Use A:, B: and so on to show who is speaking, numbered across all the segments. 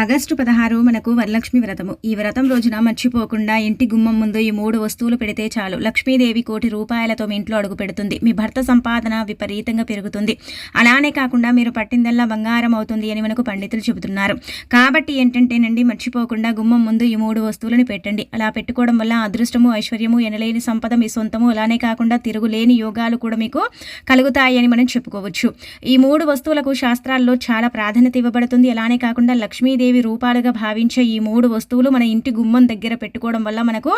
A: August పదహారు మనకు వరలక్ష్మి వ్రతము. ఈ వ్రతం రోజున మర్చిపోకుండా ఇంటి గుమ్మం ముందు ఈ మూడు వస్తువులు పెడితే చాలు. లక్ష్మీదేవి కోటి రూపాయలతో మీ ఇంట్లో అడుగు పెడుతుంది. మీ భర్త సంపాదన విపరీతంగా పెరుగుతుంది. అలానే కాకుండా మీరు పట్టిందల్లా బంగారం అవుతుంది అని మనకు పండితులు చెబుతున్నారు. కాబట్టి ఏంటంటేనండి మర్చిపోకుండా గుమ్మం ముందు ఈ మూడు వస్తువులను పెట్టండి. అలా పెట్టుకోవడం వల్ల అదృష్టము ఐశ్వర్యము ఎనలేని సంపద మీ సొంతము. అలానే కాకుండా తిరుగులేని యోగాలు కూడా మీకు కలుగుతాయి అని మనం చెప్పుకోవచ్చు. ఈ మూడు వస్తువులకు శాస్త్రాల్లో చాలా ప్రాధాన్యత ఇవ్వబడుతుంది. అలానే కాకుండా లక్ష్మీదేవి లక్ష్మీదేవి రూపాలుగా భావించే ఈ మూడు వస్తువులు మన ఇంటి గుమ్మం దగ్గర పెట్టుకోవడం వల్ల మనకు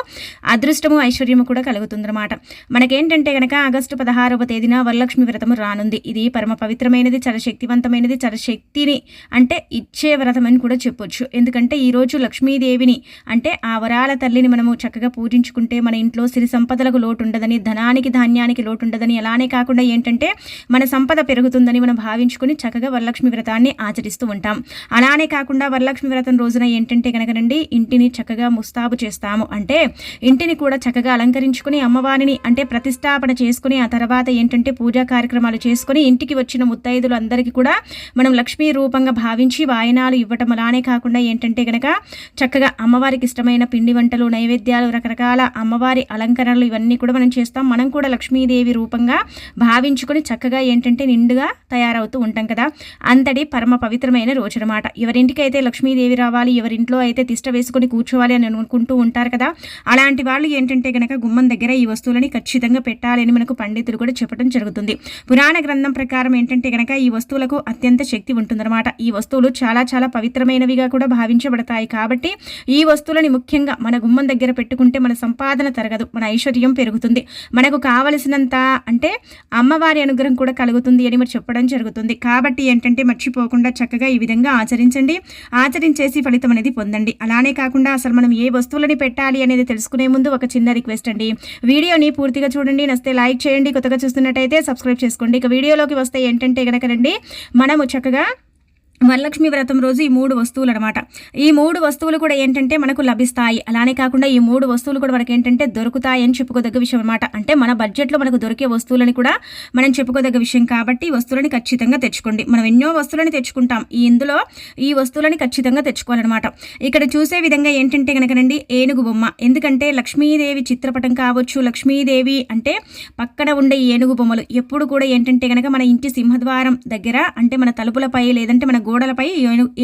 A: అదృష్టము ఐశ్వర్యము కూడా కలుగుతుందన్నమాట. మనకేంటంటే కనుక ఆగస్టు పదహారవ తేదీన వరలక్ష్మి వ్రతము రానుంది. ఇది పరమ పవిత్రమైనది చాలా శక్తివంతమైనది చాలా శక్తిని అంటే ఇచ్చే వ్రతం అని కూడా చెప్పొచ్చు. ఎందుకంటే ఈరోజు లక్ష్మీదేవిని అంటే ఆ వరాల తల్లిని మనము చక్కగా పూజించుకుంటే మన ఇంట్లో సిరి సంపదలకు లోటు ఉండదని ధనానికి ధాన్యానికి లోటు ఉండదని అలానే కాకుండా ఏంటంటే మన సంపద పెరుగుతుందని మనం భావించుకుని చక్కగా వరలక్ష్మి వ్రతాన్ని ఆచరిస్తూ ఉంటాం. అలానే కాకుండా వరలక్ష్మి వ్రతం రోజున ఏంటంటే కనుకనండి ఇంటిని చక్కగా ముస్తాబు చేస్తాము. అంటే ఇంటిని కూడా చక్కగా అలంకరించుకుని అమ్మవారిని అంటే ప్రతిష్టాపన చేసుకుని ఆ తర్వాత ఏంటంటే పూజా కార్యక్రమాలు చేసుకుని ఇంటికి వచ్చిన ముత్తైదులు అందరికీ కూడా మనం లక్ష్మీ రూపంగా భావించి వాయనాలు ఇవ్వటం అలానే కాకుండా ఏంటంటే కనుక చక్కగా అమ్మవారికి ఇష్టమైన పిండి వంటలు నైవేద్యాలు రకరకాల అమ్మవారి అలంకరణలు ఇవన్నీ కూడా మనం చేస్తాం. మనం కూడా లక్ష్మీదేవి రూపంగా భావించుకొని చక్కగా ఏంటంటే నిండుగా తయారవుతూ ఉంటాం కదా. అంతటి పరమ పవిత్రమైన రోజు అనమాట ఎవరింటికైతే అయితే లక్ష్మీదేవి రావాలి ఎవరింట్లో అయితే తిష్ట వేసుకొని కూర్చోవాలి అని అనుకుంటూ ఉంటారు కదా. అలాంటి వాళ్ళు ఏంటంటే కనుక గుమ్మం దగ్గర ఈ వస్తువులని ఖచ్చితంగా పెట్టాలి అని మనకు పండితులు కూడా చెప్పడం జరుగుతుంది. పురాణ గ్రంథం ప్రకారం ఏంటంటే కనుక ఈ వస్తువులకు అత్యంత శక్తి ఉంటుందన్నమాట. ఈ వస్తువులు చాలా చాలా పవిత్రమైనవిగా కూడా భావించబడతాయి. కాబట్టి ఈ వస్తువులని ముఖ్యంగా మన గుమ్మం దగ్గర పెట్టుకుంటే మన సంపాదన తరగదు మన ఐశ్వర్యం పెరుగుతుంది. మనకు కావలసినంత అంటే అమ్మవారి అనుగ్రహం కూడా కలుగుతుంది అని మరి చెప్పడం జరుగుతుంది. కాబట్టి ఏంటంటే మర్చిపోకుండా చక్కగా ఈ విధంగా ఆచరించండి. ఆచరించేసి ఫలితం అనేది పొందండి. అలానే కాకుండా అసలు మనం ఏ వస్తువులని పెట్టాలి అనేది తెలుసుకునే ముందు ఒక చిన్న రిక్వెస్ట్ అండి. వీడియోని పూర్తిగా చూడండి నస్తే లైక్ చేయండి కొత్తగా చూస్తున్నట్టయితే సబ్స్క్రైబ్ చేసుకోండి. ఇక వీడియోలోకి వస్తే ఏంటంటే కనుకనండి మనము చక్కగా వరలక్ష్మి వ్రతం రోజు ఈ మూడు వస్తువులు అనమాట ఈ మూడు వస్తువులు కూడా ఏంటంటే మనకు లభిస్తాయి. అలానే కాకుండా ఈ మూడు వస్తువులు కూడా మనకి ఏంటంటే దొరుకుతాయి అని చెప్పుకోదగ్గ విషయం అనమాట అంటే మన బడ్జెట్లో మనకు దొరికే వస్తువులని కూడా మనం చెప్పుకోదగ్గ విషయం కాబట్టి వస్తువులని ఖచ్చితంగా తెచ్చుకోండి. మనం ఎన్నో వస్తువులని తెచ్చుకుంటాం. ఈ ఇందులో ఈ వస్తువులని ఖచ్చితంగా తెచ్చుకోవాలన్నమాట ఇక్కడ చూసే విధంగా ఏంటంటే కనుకనండి ఏనుగు బొమ్మ. ఎందుకంటే లక్ష్మీదేవి చిత్రపటం కావచ్చు లక్ష్మీదేవి అంటే పక్కన ఉండే ఏనుగు బొమ్మలు. ఎప్పుడు కూడా ఏంటంటే కనుక మన ఇంటి సింహద్వారం దగ్గర అంటే మన తలుపులపై లేదంటే మన గోడలపై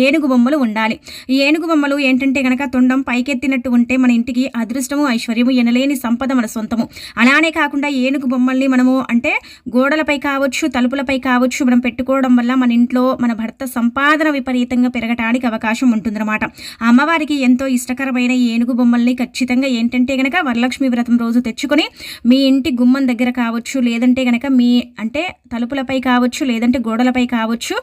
A: ఏనుగు బొమ్మలు ఉండాలి. ఈ ఏనుగు బొమ్మలు ఏంటంటే కనుక తొండం పైకెత్తినట్టు ఉంటే మన ఇంటికి అదృష్టము ఐశ్వర్యము ఎనలేని సంపద మన సొంతము. అలానే కాకుండా ఏనుగు బొమ్మల్ని మనము అంటే గోడలపై కావచ్చు తలుపులపై కావచ్చు మనం పెట్టుకోవడం వల్ల మన ఇంట్లో మన భర్త సంపాదన విపరీతంగా పెరగటానికి అవకాశం ఉంటుందన్నమాట. అమ్మవారికి ఎంతో ఇష్టకరమైన ఏనుగు బొమ్మల్ని ఖచ్చితంగా ఏంటంటే గనక వరలక్ష్మి వ్రతం రోజు తెచ్చుకొని మీ ఇంటి గుమ్మం దగ్గర కావచ్చు లేదంటే గనక మీ అంటే తలుపులపై కావచ్చు లేదంటే గోడలపై కావచ్చు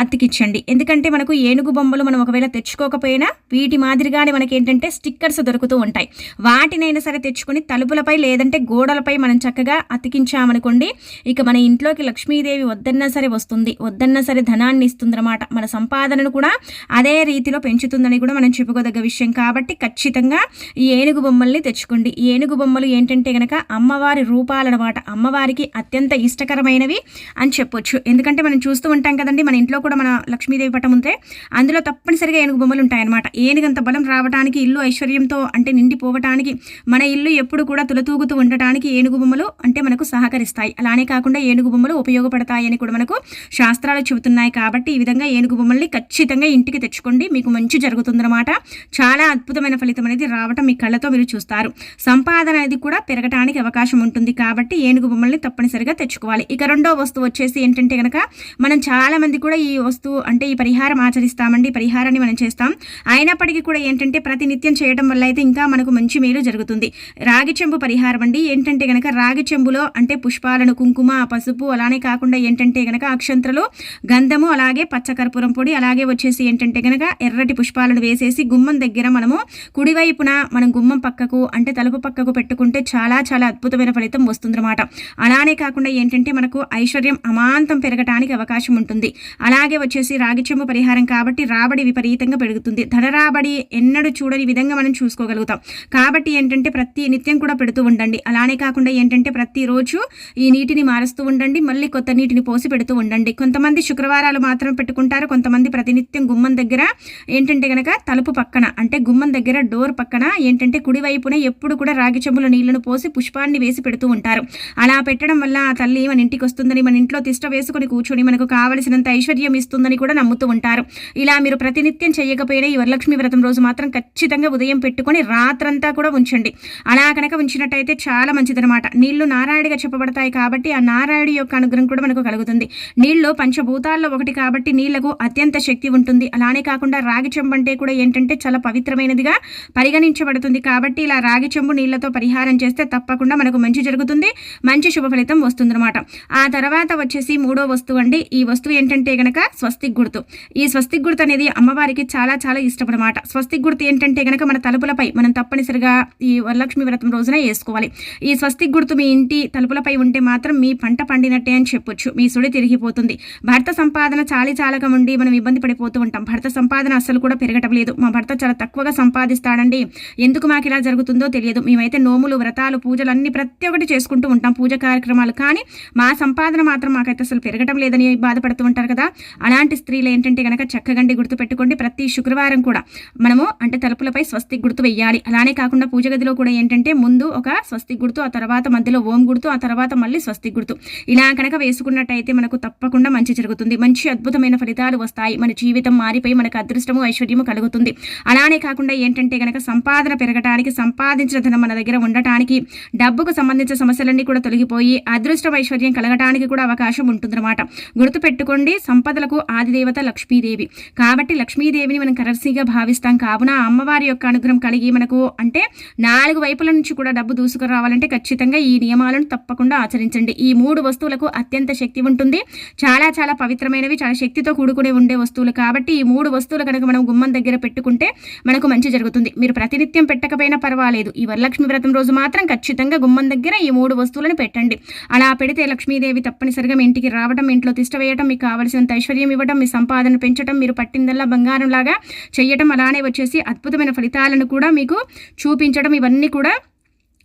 A: అతికిచ్చండి ఎందుకంటే మనకు ఏనుగు బొమ్మలు మనం ఒకవేళ తెచ్చుకోకపోయినా వీటి మాదిరిగానే మనకి ఏంటంటే స్టిక్కర్స్ దొరుకుతూ ఉంటాయి. వాటినైనా సరే తెచ్చుకొని తలుపులపై లేదంటే గోడలపై మనం చక్కగా అతికించామనుకోండి ఇక మన ఇంట్లోకి లక్ష్మీదేవి వద్దన్నా సరే వస్తుంది. వద్దన్నా సరే ధనాన్ని ఇస్తుందన్నమాట. మన సంపాదనను కూడా అదే రీతిలో పెంచుతుందని కూడా మనం చెప్పుకోదగ్గ విషయం. కాబట్టి ఖచ్చితంగా ఈ ఏనుగు బొమ్మల్ని తెచ్చుకోండి. ఈ ఏనుగు బొమ్మలు ఏంటంటే గనక అమ్మవారి రూపాలన్నమాట అమ్మవారికి అత్యంత ఇష్టకరమైనవి అని చెప్పొచ్చు. ఎందుకంటే మనం చూస్తూ ఉంటాం కదండి మన ఇంట్లో కూడా మన లక్ష్మీదేవి పటం ఉంటే అందులో తప్పనిసరిగా ఏనుగు బొమ్మలు ఉంటాయన్నమాట. ఏనుగంత బలం రావడానికి ఇల్లు ఐశ్వర్యంతో అంటే నిండిపోవటానికి మన ఇల్లు ఎప్పుడు కూడా తులతూగుతూ ఉండటానికి ఏనుగు బొమ్మలు అంటే మనకు సహకరిస్తాయి. అలానే కాకుండా ఏనుగు బొమ్మలు ఉపయోగపడతాయని కూడా మనకు శాస్త్రాలు చెబుతున్నాయి కాబట్టి ఈ విధంగా ఏనుగు బొమ్మల్ని ఖచ్చితంగా ఇంటికి తెచ్చుకోండి. మీకు మంచి జరుగుతుందన్నమాట. చాలా అద్భుతమైన ఫలితం అనేది రావటం మీ కళ్ళతో మీరు చూస్తారు. సంపాదన అనేది కూడా పెరగటానికి అవకాశం ఉంటుంది కాబట్టి ఏనుగు బొమ్మల్ని తప్పనిసరిగా తెచ్చుకోవాలి. ఇక రెండో వస్తువు వచ్చేసి ఏంటంటే కనుక మనం చాలా మంది కూడా ఈ వస్తువు అంటే ఈ పరిహారం ఆచరిస్తామండి పరిహారాన్ని మనం చేస్తాం. అయినప్పటికీ కూడా ఏంటంటే ప్రతినిత్యం చేయడం వల్ల అయితే ఇంకా మనకు మంచి మేలు జరుగుతుంది. రాగి చెంబు పరిహారం అండి. ఏంటంటే గనక రాగి చెంబులో అంటే పుష్పాలను కుంకుమ పసుపు అలానే కాకుండా ఏంటంటే గనక అక్షంత్రలు గంధము అలాగే పచ్చకర్పూరం పొడి అలాగే వచ్చేసి ఏంటంటే గనక ఎర్రటి పుష్పాలను వేసేసి గుమ్మం దగ్గర మనము కుడివైపున మనం గుమ్మం పక్కకు అంటే తలుపు పక్కకు పెట్టుకుంటే చాలా చాలా అద్భుతమైన ఫలితం వస్తుందన్నమాట. అలానే కాకుండా ఏంటంటే మనకు ఐశ్వర్యం అమాంతం పెరగటానికి అవకాశం ఉంటుంది. అలాగే వచ్చేసి రాగి రాగి పరిహారం కాబట్టి రాబడి విపరీతంగా పెరుగుతుంది. ధన రాబడి ఎన్నడూ చూడని విధంగా మనం చూసుకోగలుగుతాం. కాబట్టి ఏంటంటే ప్రతి నిత్యం కూడా పెడుతూ ఉండండి. అలానే కాకుండా ఏంటంటే ప్రతిరోజు ఈ నీటిని మారుస్తూ ఉండండి. మళ్ళీ కొత్త నీటిని పోసి పెడుతూ ఉండండి. కొంతమంది శుక్రవారాలు మాత్రం పెట్టుకుంటారు. కొంతమంది ప్రతినిత్యం గుమ్మం దగ్గర ఏంటంటే గనక తలుపు పక్కన అంటే గుమ్మం దగ్గర డోర్ పక్కన ఏంటంటే కుడివైపున ఎప్పుడు కూడా రాగి చెంబుల నీళ్ళను పోసి పుష్పాన్ని వేసి పెడుతూ ఉంటారు. అలా పెట్టడం వల్ల ఆ తల్లి మన ఇంటికి వస్తుందని మన ఇంట్లో తిష్ట వేసుకుని కూర్చొని మనకు కావలసినంత ఐశ్వర్యం ఇస్తుందని కూడా నమ్ముతూ ఉంటారు. ఇలా మీరు ప్రతినిత్యం చేయకపోయినా ఈ వరలక్ష్మి వ్రతం రోజు మాత్రం ఖచ్చితంగా ఉదయం పెట్టుకొని రాత్రంతా కూడా ఉంచండి. అలా కనుక ఉంచినట్టయితే చాలా మంచిదనమాట నీళ్ళు నారాయణగా చెప్పబడతాయి కాబట్టి ఆ నారాయణ యొక్క అనుగ్రహం కూడా మనకు కలుగుతుంది. నీళ్ళు పంచభూతాల్లో ఒకటి కాబట్టి నీళ్ళకు అత్యంత శక్తి ఉంటుంది. అలానే కాకుండా రాగి చెంబు అంటే కూడా ఏంటంటే చాలా పవిత్రమైనదిగా పరిగణించబడుతుంది. కాబట్టి ఇలా రాగి చెంబు నీళ్ళతో పరిహారం చేస్తే తప్పకుండా మనకు మంచి జరుగుతుంది. మంచి శుభ ఫలితం వస్తుందన్నమాట. ఆ తర్వాత వచ్చేసి మూడో వస్తువు అండి. ఈ వస్తువు ఏంటంటే గనక స్వస్తిక్ గుర్తు. ఈ స్వస్తిక్ గుర్తు అనేది అమ్మవారికి చాలా చాలా ఇష్టం అనమాట స్వస్తిక్ గుర్తు ఏంటంటే గనక మన తలుపులపై మనం తప్పనిసరిగా ఈ వరలక్ష్మి వ్రతం రోజున వేసుకోవాలి. ఈ స్వస్తిక్ గుర్తు మీ ఇంటి తలుపులపై ఉంటే మాత్రం మీ పంట పండినట్టే అని చెప్పొచ్చు. మీ సుడి తిరిగిపోతుంది. భర్త సంపాదన చాలి చాలక ఉండి మనం ఇబ్బంది పడిపోతూ ఉంటాం. భర్త సంపాదన అస్సలు కూడా పెరగటం లేదు మా భర్త చాలా తక్కువగా సంపాదిస్తాడండి. ఎందుకు మాకు ఇలా జరుగుతుందో తెలియదు. మేమైతే నోములు వ్రతాలు పూజలు అన్ని ప్రతి ఒక్కటి చేసుకుంటూ ఉంటాం. పూజ కార్యక్రమాలు. కానీ మా సంపాదన మాత్రం మాకైతే అసలు పెరగటం లేదని బాధపడుతూ ఉంటారు కదా. అలాంటి స్త్రీలు ఏంటంటే కనుక చక్కగండి గుర్తు పెట్టుకోండి ప్రతి శుక్రవారం కూడా మనము అంటే తలుపులపై స్వస్తి గుర్తు వెయ్యాలి. అలానే కాకుండా పూజ గదిలో కూడా ఏంటంటే ముందు ఒక స్వస్తి గుర్తు ఆ తర్వాత మధ్యలో ఓం గుర్తు ఆ తర్వాత మళ్ళీ స్వస్తి గుర్తు. ఇలా కనుక వేసుకున్నట్టయితే మనకు తప్పకుండా మంచి జరుగుతుంది. మంచి అద్భుతమైన ఫలితాలు వస్తాయి. మన జీవితం మారిపోయి మనకు అదృష్టము ఐశ్వర్యము కలుగుతుంది. అలానే కాకుండా ఏంటంటే కనుక సంపాదన పెరగటానికి సంపాదించిన ధనం మన దగ్గర ఉండటానికి డబ్బుకు సంబంధించిన సమస్యలన్నీ కూడా తొలగిపోయి అదృష్టం ఐశ్వర్యం కలగటానికి కూడా అవకాశం ఉంటుందన్నమాట. గుర్తుపెట్టుకోండి సంపదలకు ఆదిదేవత లక్ష్మీదేవి. కాబట్టి లక్ష్మీదేవిని మనం కరెన్సీగా భావిస్తాం. కావున అమ్మవారి యొక్క అనుగ్రహం కలిగి మనకు అంటే నాలుగు వైపుల నుంచి కూడా డబ్బు దూసుకురావాలంటే ఖచ్చితంగా ఈ నియమాలను తప్పకుండా ఆచరించండి. ఈ మూడు వస్తువులకు అత్యంత శక్తి ఉంటుంది. చాలా చాలా పవిత్రమైనవి చాలా శక్తితో కూడుకునే ఉండే వస్తువులు. కాబట్టి ఈ మూడు వస్తువులు కనుక మనం గుమ్మం దగ్గర పెట్టుకుంటే మనకు మంచి జరుగుతుంది. మీరు ప్రతినిత్యం పెట్టకపోయినా పర్వాలేదు. ఈ వరలక్ష్మి వ్రతం రోజు మాత్రం ఖచ్చితంగా గుమ్మం దగ్గర ఈ మూడు వస్తువులను పెట్టండి. అలా పెడితే లక్ష్మీదేవి తప్పనిసరిగా మీ ఇంటికి రావడం ఇంట్లో తిష్ట వేయటం మీకు కావలసినంత ఐశ్వర్యం ఇవ్వడం మీ సంపాదన పెంచడం మీరు పట్టిందల్లా బంగారంలాగా చేయటం అలానే వచ్చేసి అద్భుతమైన ఫలితాలను కూడా మీకు చూపించడం ఇవన్నీ కూడా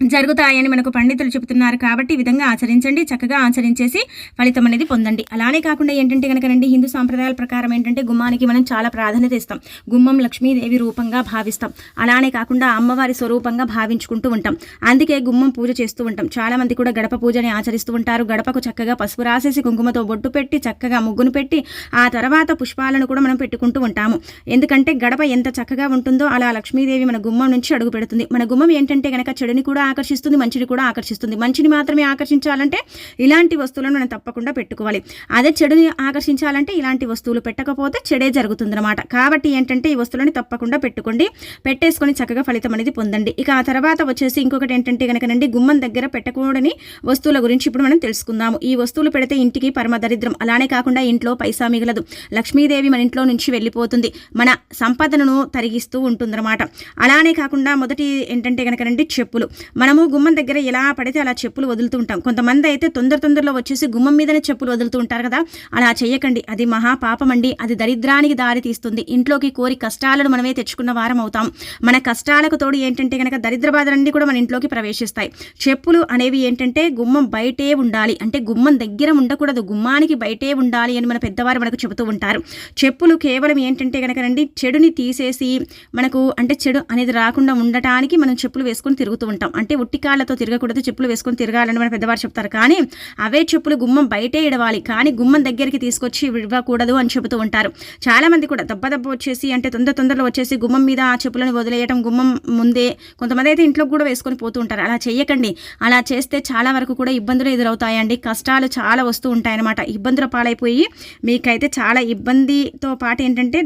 A: జరుగుతాయని మనకు పండితులు చెబుతున్నారు కాబట్టి ఈ విధంగా ఆచరించండి చక్కగా ఆచరించేసి ఫలితం అనేది పొందండి. అలానే కాకుండా ఏంటంటే కనుకనండి హిందూ సాంప్రదాయాల ప్రకారం ఏంటంటే గుమ్మానికి మనం చాలా ప్రాధాన్యత ఇస్తాం. గుమ్మం లక్ష్మీదేవి రూపంగా భావిస్తాం. అలానే కాకుండా అమ్మవారి స్వరూపంగా భావించుకుంటూ ఉంటాం. అందుకే గుమ్మం పూజ చేస్తూ ఉంటాం. చాలా మంది కూడా గడప పూజని ఆచరిస్తూ ఉంటారు. గడపకు చక్కగా పసుపు రాసేసి కుంకుమతో బొట్టు పెట్టి చక్కగా ముగ్గును పెట్టి ఆ తర్వాత పుష్పాలను కూడా మనం పెట్టుకుంటూ ఉంటాము. ఎందుకంటే గడప ఎంత చక్కగా ఉంటుందో అలా లక్ష్మీదేవి మన గుమ్మం నుంచి అడుగు పెడుతుంది. మన గుమ్మం ఏంటంటే కనుక చెడుని కూడా ఆకర్షిస్తుంది మంచిని కూడా ఆకర్షిస్తుంది. మంచిని మాత్రమే ఆకర్షించాలంటే ఇలాంటి వస్తువులను మనం తప్పకుండా పెట్టుకోవాలి. అదే చెడుని ఆకర్షించాలంటే ఇలాంటి వస్తువులు పెట్టకపోతే చెడే జరుగుతుందన్నమాట. కాబట్టి ఏంటంటే ఈ వస్తువులని తప్పకుండా పెట్టుకోండి. పెట్టేసుకొని చక్కగా ఫలితం అనేది పొందండి. ఇక ఆ తర్వాత వచ్చేసి ఇంకొకటి ఏంటంటే కనుకనండి గుమ్మం దగ్గర పెట్టకూడని వస్తువుల గురించి ఇప్పుడు మనం తెలుసుకుందాము. ఈ వస్తువులు పెడితే ఇంటికి పరమ దరిద్రం. అలానే కాకుండా ఇంట్లో పైసా మిగలదు. లక్ష్మీదేవి మన ఇంట్లో నుంచి వెళ్ళిపోతుంది. మన సంపదను తరిగిస్తూ ఉంటుందన్నమాట. అలానే కాకుండా మొదటి ఏంటంటే కనుకనండి చెప్పులు. మనము గుమ్మం దగ్గర ఎలా పడితే అలా చెప్పులు వదులుతూ ఉంటాం. కొంతమంది అయితే తొందర తొందరలో వచ్చేసి గుమ్మం మీదనే చెప్పులు వదులుతూ ఉంటారు కదా. అలా చేయకండి అది మహా పాపమండి. అది దరిద్రానికి దారి తీస్తుంది. ఇంట్లోకి కోరి కష్టాలను మనమే తెచ్చుకున్న వారం అవుతాం. మన కష్టాలకు తోడు ఏంటంటే కనుక దరిద్ర బాధలన్నీ కూడా మన ఇంట్లోకి ప్రవేశిస్తాయి. చెప్పులు అనేవి ఏంటంటే గుమ్మం బయటే ఉండాలి. అంటే గుమ్మం దగ్గర ఉండకూడదు. గుమ్మానికి బయటే ఉండాలి అని మన పెద్దవారు మనకు చెబుతూ ఉంటారు. చెప్పులు కేవలం ఏంటంటే కనుక రండి చెడుని తీసేసి మనకు అంటే చెడు అనేది రాకుండా ఉండటానికి మనం చెప్పులు వేసుకొని తిరుగుతూ ఉంటాం. అంటే ఉట్టి కాళ్ళతో తిరగకూడదు చెప్పులు వేసుకొని తిరగాలని మన పెద్దవారు చెప్తారు. కానీ అవే చెప్పులు గుమ్మం బయటే ఇడవాలి. కానీ గుమ్మం దగ్గరికి తీసుకొచ్చి ఇవ్వకూడదు అని చెబుతూ ఉంటారు. చాలామంది కూడా దెబ్బ దెబ్బ వచ్చేసి అంటే తొందర తొందరలో వచ్చేసి గుమ్మం మీద ఆ చెప్పులను వదిలేయటం గుమ్మం ముందే కొంతమంది అయితే ఇంట్లో కూడా వేసుకొని పోతూ ఉంటారు. అలా చేయకండి అలా చేస్తే చాలా వరకు కూడా ఇబ్బందులు ఎదురవుతాయండి. కష్టాలు చాలా వస్తూ ఉంటాయన్నమాట. ఇబ్బందుల పాలైపోయి మీకైతే చాలా ఇబ్బందితో పాటు ఏంటంటే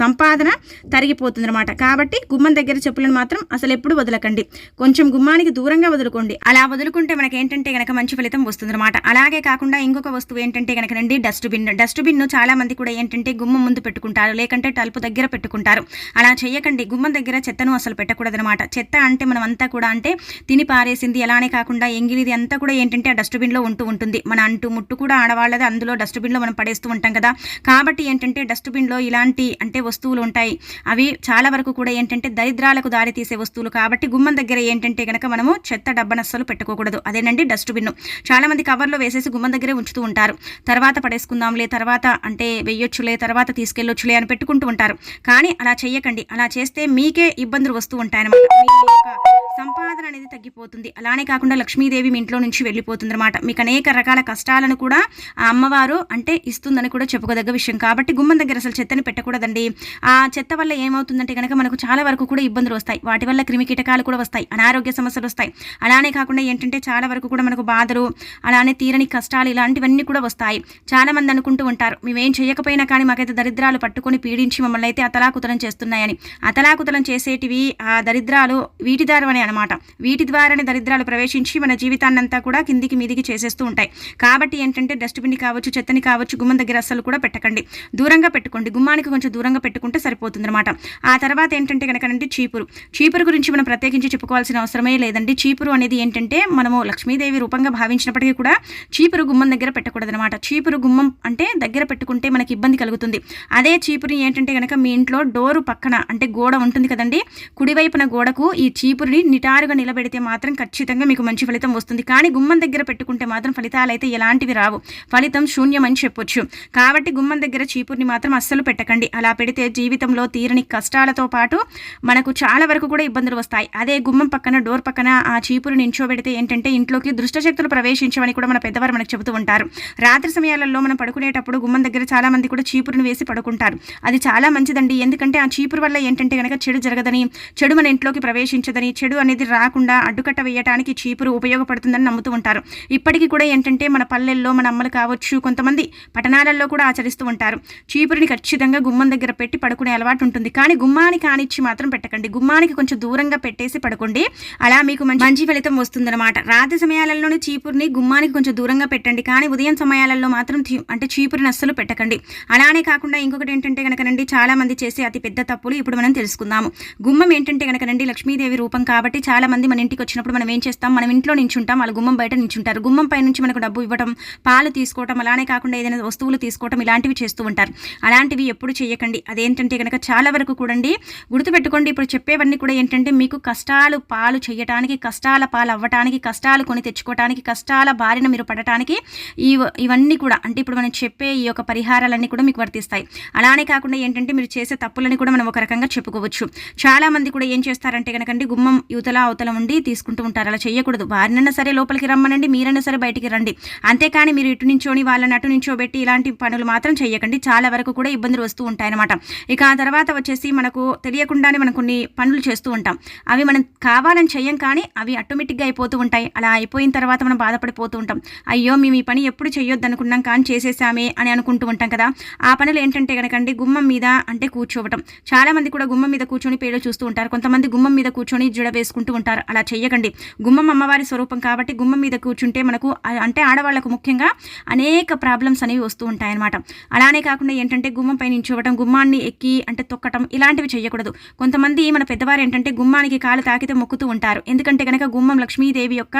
A: సంపాదన తరిగిపోతుంది అనమాట కాబట్టి గుమ్మం దగ్గర చెప్పులను మాత్రం అసలు ఎప్పుడు వదలకండి. కొంచెం గుమ్మానికి దూరంగా వదులుకోండి. అలా వదులుకుంటే మనకి ఏంటంటే గనక మంచి ఫలితం వస్తుందన్నమాట. అలాగే కాకుండా ఇంకొక వస్తువు ఏంటంటే గనక రండి డస్ట్బిన్ డస్ట్బిన్ చాలా మంది కూడా ఏంటంటే గుమ్మం ముందు పెట్టుకుంటారు లేకంటే తలుపు దగ్గర పెట్టుకుంటారు. అలా చేయకండి. గుమ్మం దగ్గర చెత్తను అసలు పెట్టకూడదనమాట చెత్త అంటే మనం అంతా కూడా అంటే తిని పారేసింది అలానే కాకుండా ఎంగిలిది అంతా కూడా ఏంటంటే ఆ డస్ట్బిన్లో ఉంటూ ఉంటుంది. మన అంటూ ముట్టు కూడా ఆడవాళ్ళది అందులో డస్ట్బిన్లో మనం పడేస్తూ ఉంటాం కదా. కాబట్టి ఏంటంటే డస్ట్బిన్లో ఇలాంటి అంటే వస్తువులు ఉంటాయి. అవి చాలా వరకు కూడా ఏంటంటే దరిద్రాలకు దారి తీసే వస్తువులు. కాబట్టి గుమ్మం దగ్గర ఏంటంటే కనుక మనము చెత్త డబ్బను అస్సలు పెట్టుకోకూడదు. అదేనండి డస్ట్బిన్ చాలా మంది కవర్లో వేసేసి గుమ్మం దగ్గరే ఉంచుతూ ఉంటారు. తర్వాత పడేసుకుందాంలే తర్వాత అంటే వెయ్యొచ్చులే తర్వాత తీసుకెళ్ళొచ్చులే అని పెట్టుకుంటూ ఉంటారు. కానీ అలా చేయకండి అలా చేస్తే మీకే ఇబ్బందులు వస్తూ ఉంటాయన్నమాట. మీ యొక్క సంపాదన అనేది తగ్గిపోతుంది. అలానే కాకుండా లక్ష్మీదేవి మీ ఇంట్లో నుంచి వెళ్ళిపోతుంది అనమాట మీకు అనేక రకాల కష్టాలను కూడా ఆ అమ్మవారు అంటే ఇస్తుందని కూడా చెప్పుకోదగ్గ విషయం. కాబట్టి గుమ్మం దగ్గర అసలు చెత్తని పెట్టకూడదండి. ఆ చెత్త వల్ల ఏమవుతుందంటే కనుక మనకు చాలా వరకు కూడా ఇబ్బందులు వస్తాయి. వాటి వల్ల క్రిమి కీటకాలు కూడా వస్తాయి. అనారోగ్య సమస్యలు వస్తాయి. అలానే కాకుండా ఏంటంటే చాలా వరకు కూడా మనకు బాధలు అలానే తీరని కష్టాలు ఇలాంటివన్నీ కూడా వస్తాయి. చాలా మంది అనుకుంటూ ఉంటారు మేమేం చేయకపోయినా కానీ మాకైతే దరిద్రాలు పట్టుకొని పీడించి మమ్మల్ని అయితే అతలాకుతలం చేస్తున్నాయని. అతలాకుతలం చేసేటివి ఆ దరిద్రాలు వీటి ద్వారానే అనమాట వీటి ద్వారానే దరిద్రాలు ప్రవేశించి మన జీవితాన్నంతా కూడా కిందికి మీదికి చేసేస్తూ ఉంటాయి. కాబట్టి ఏంటంటే డస్ట్బిన్ కావచ్చు చెత్తని కావచ్చు గుమ్మం దగ్గర అస్సలు కూడా పెట్టకండి. దూరంగా పెట్టుకోండి. గుమ్మానికి కొంచెం దూరంగా పెట్టుకుంటే సరిపోతుంది అనమాట ఆ తర్వాత ఏంటంటే కనుక చీపురు. చీపురు గురించి మనం ప్రత్యేకించి చెప్పుకోవాల్సిన అవసరమే లేదండి. చీపురు అనేది ఏంటంటే మనము లక్ష్మీదేవి రూపంగా భావించినప్పటికీ కూడా చీపురు గుమ్మం దగ్గర పెట్టకూడదు అనమాట చీపురు గుమ్మం అంటే దగ్గర పెట్టుకుంటే మనకి ఇబ్బంది కలుగుతుంది. అదే చీపురు ఏంటంటే కనుక మీ ఇంట్లో డోరు పక్కన అంటే గోడ ఉంటుంది కదండి. కుడివైపున గోడకు ఈ చీపురుని నిటారుగా నిలబెడితే మాత్రం ఖచ్చితంగా మీకు మంచి ఫలితం వస్తుంది. కానీ గుమ్మం దగ్గర పెట్టుకుంటే మాత్రం ఫలితాలు అయితే ఎలాంటివి రావు. ఫలితం శూన్యం అని చెప్పొచ్చు. కాబట్టి గుమ్మం దగ్గర చీపుర్ని మాత్రం అస్సలు పెట్టకండి. అలా పెడితే జీవితంలో తీరని కష్టాలతో పాటు మనకు చాలా వరకు కూడా ఇబ్బందులు వస్తాయి. అదే గుమ్మం పక్కన డోర్ పక్కన ఆ చీపురు నించోబెడితే ఏంటంటే ఇంట్లోకి దుష్టశక్తులు ప్రవేశించమని కూడా మన పెద్దవారు మనకు చెబుతూ ఉంటారు. రాత్రి సమయాలలో మనం పడుకునేటప్పుడు గుమ్మం దగ్గర చాలా మంది కూడా చీపురుని వేసి పడుకుంటారు. అది చాలా మంచిదండి. ఎందుకంటే ఆ చీపురు వల్ల ఏంటంటే కనుక చెడు జరగదని చెడు మన ఇంట్లోకి ప్రవేశించదని చెడు అనేది రాకుండా అడ్డుకట్ట వేయడానికి చీపురు ఉపయోగపడుతుందని నమ్ముతూ ఉంటారు. ఇప్పటికీ కూడా ఏంటంటే మన పల్లెల్లో మన అమ్మలు కావచ్చు కొంతమంది పట్టణాలలో కూడా ఆచరిస్తూ ఉంటారు. చీపురుని ఖచ్చితంగా గుమ్మం దగ్గర పెట్టి పడుకునే అలవాటు ఉంటుంది. కానీ గుమ్మానికి కానిచ్చి మాత్రం పెట్టకండి. గుమ్మానికి కొంచెం దూరంగా పెట్టేసి పడుకోండి. అలా మీకు మంచి ఫలితం వస్తుందన్నమాట. రాత్రి సమయాలలోనే చీపురుని గుమ్మానికి కొంచెం దూరంగా పెట్టండి. కానీ ఉదయం సమయాలలో మాత్రం అంటే చీపురుని అస్సలు పెట్టకండి. అలానే కాకుండా ఇంకొకటి ఏంటంటే కనుకనండి చాలా మంది చేసే అతి పెద్ద తప్పులు ఇప్పుడు మనం తెలుసుకుందాము. గుమ్మం ఏంటంటే కనుకనండి లక్ష్మీదేవి రూపం కాబట్టి చాలా మంది మన ఇంటికి వచ్చినప్పుడు మనం ఏం చేస్తాం? మనం ఇంట్లో నించుంటాం. వాళ్ళ గుమ్మం బయట నించుంటారు. గుమ్మం పై నుంచి మనకు డబ్బు ఇవ్వడం పాలు తీసుకోవటం అలానే కాకుండా ఏదైనా వస్తువులు తీసుకోవటం ఇలాంటివి చేస్తూ ఉంటారు. అలాంటివి ఎప్పుడు చేయకండి. అదేంటంటే కనుక చాలా వరకు కూడండి గుర్తుపెట్టుకోండి. ఇప్పుడు చెప్పేవన్నీ కూడా ఏంటంటే మీకు కష్టాలు పాలు చేయటానికి కష్టాల పాలు అవ్వటానికి కష్టాలు కొని తెచ్చుకోవటానికి కష్టాల బారిన మీరు పడటానికి ఈ ఇవన్నీ కూడా అంటే ఇప్పుడు మనం చెప్పే ఈ యొక్క పరిహారాలన్నీ కూడా మీకు వర్తిస్తాయి. అలానే కాకుండా ఏంటంటే మీరు చేసే తప్పులని కూడా మనం ఒక రకంగా చెప్పుకోవచ్చు. చాలా మంది కూడా ఏం చేస్తారంటే కనుకండి గుమ్మం యువతల అవతల ఉండి తీసుకుంటూ ఉంటారు. అలా చేయకూడదు. వారినైనా సరే లోపలికి రమ్మనండి మీరైనా సరే బయటికి రండి. అంతేకాని మీరు ఇటు నుంచోని వాళ్ళని అటు నించోబెట్టి ఇలాంటి పనులు మాత్రం చేయకండి. చాలా వరకు కూడా ఇబ్బందులు వస్తూ ఉంటాయన్నమాట. ఇక ఆ తర్వాత వచ్చేసి మనకు తెలియకుండానే మనం కొన్ని పనులు చేస్తూ ఉంటాం. అవి మనం కావాలని చెయ్యం కానీ అవి ఆటోమేటిక్గా అయిపోతూ ఉంటాయి. అలా అయిపోయిన తర్వాత మనం బాధపడిపోతూ ఉంటాం. అయ్యో మేము ఈ పని ఎప్పుడు చేయొద్దు అనుకున్నాం కానీ చేసేసామే అని అనుకుంటూ ఉంటాం కదా. ఆ పనులు ఏంటంటే కనుకండి గుమ్మం మీద అంటే కూర్చోవటం. చాలా మంది కూడా గుమ్మం మీద కూర్చొని పేరు చూస్తూ ఉంటారు. కొంతమంది గుమ్మం మీద కూర్చొని జుడ చేసుకుంటూ ఉంటారు. అలా చేయకండి గుమ్మం అమ్మవారి స్వరూపం కాబట్టి గుమ్మం మీద కూర్చుంటే మనకు అంటే ఆడవాళ్ళకు ముఖ్యంగా అనేక ప్రాబ్లమ్స్ అనేవి వస్తూ ఉంటాయన్నమాట. అలానే కాకుండా ఏంటంటే గుమ్మం పైన నించోవటం గుమ్మాన్ని ఎక్కి అంటే తొక్కటం ఇలాంటివి చేయకూడదు కొంతమంది మన పెద్దవారు ఏంటంటే గుమ్మానికి కాలు తాకితే మొక్కుతూ ఉంటారు. ఎందుకంటే కనుక గుమ్మం లక్ష్మీదేవి యొక్క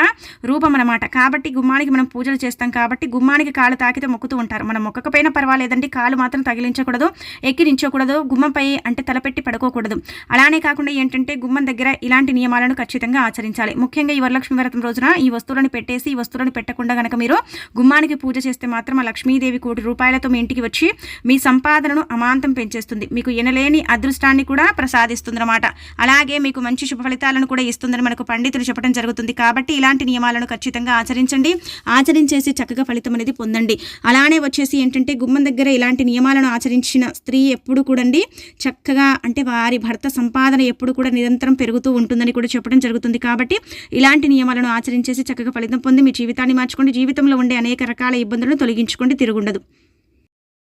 A: రూపం అనమాట కాబట్టి గుమ్మానికి మనం పూజలు చేస్తాం కాబట్టి గుమ్మానికి కాలు తాకితే మొక్కుతూ ఉంటారు. మనం మొక్కకపోయినా పర్వాలేదండి. కాలు మాత్రం తగిలించకూడదు. ఎక్కి నించోకూడదు. గుమ్మంపై అంటే తలపెట్టి పడుకోకూడదు. అలానే కాకుండా ఏంటంటే గుమ్మం దగ్గర ఇలాంటి నియమాలను ఖచ్చితంగా ఆచరించాలి. ముఖ్యంగా ఈ వరలక్ష్మి వ్రతం రోజున ఈ వస్తువులను పెట్టేసి ఈ వస్తువులను పెట్టకుండా గనక మీరు గుమ్మానికి పూజ చేస్తే మాత్రం ఆ లక్ష్మీదేవి కోటి రూపాయలతో మీ ఇంటికి వచ్చి మీ సంపాదనను అమాంతం పెంచేస్తుంది. మీకు ఎనలేని అదృష్టాన్ని కూడా ప్రసాదిస్తుంది అనమాట అలాగే మీకు మంచి శుభ ఫలితాలను కూడా ఇస్తుందని మనకు పండితులు చెప్పడం జరుగుతుంది. కాబట్టి ఇలాంటి నియమాలను ఖచ్చితంగా ఆచరించండి. ఆచరించేసి చక్కగా ఫలితం అనేది పొందండి. అలానే వచ్చేసి ఏంటంటే గుమ్మం దగ్గర ఇలాంటి నియమాలను ఆచరించిన స్త్రీ ఎప్పుడు కూడండి చక్కగా అంటే వారి భర్త సంపాదన ఎప్పుడు కూడా నిరంతరం పెరుగుతూ ఉంటుందని కూడా కూడా చెప్పడం జరుగుతుంది. కాబట్టి ఇలాంటి నియమాలను ఆచరించేసి చక్కగా ఫలితం పొంది మీ జీవితాన్ని మార్చుకోండి. జీవితంలో ఉండే అనేక రకాల ఇబ్బందులను తొలగించుకోండి. తిరుగుండదు.